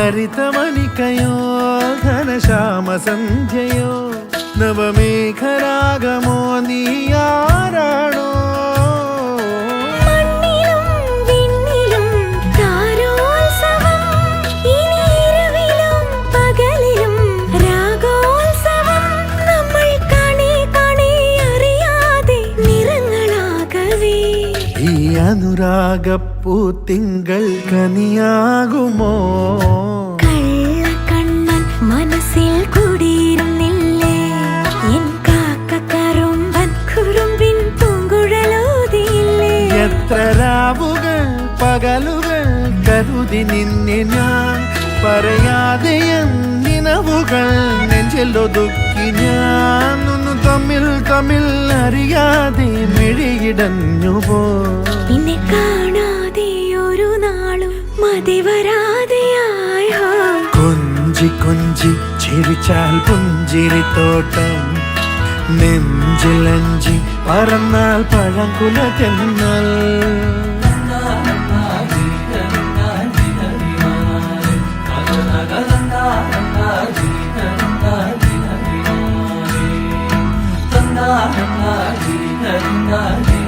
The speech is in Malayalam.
हरितमणिकयो घनश्यामसन्ध्ययो नवमेघरागमो नीया അനുരാഗപ്പൂ തിങ്കൾ കനിയാകുമോ? കള്ളക്കണ്ണൻ മനസ്സിൽ കുടിയിരുന്നില്ലേ എൻ കാക്ക കറുമ്പൻ കുറുമ്പിൻ പൂങ്കുഴലോതിയില്ലേ? എത്ര രാവുകൾ പകലുകൾ കരുതി നിന്നെ ഞാൻ പറയാതെ നിനവുകൾ നെഞ്ചിലൊതുക്കി ഞാൻ ഒന്ന് തമ്മിൽ തമ്മിൽ അറിയാതെ മിഴിയിടഞ്ഞു പോ നിന്നെ കാണാതെ ഒരു നാളും മതി വരാതെയായ. കൊഞ്ചി കൊഞ്ചി ചിരിച്ചാൽ പുഞ്ചിരിത്തോട്ടം നെഞ്ചിലഞ്ചി പറന്നാൽ പഴങ്കുല തെന്നൽ na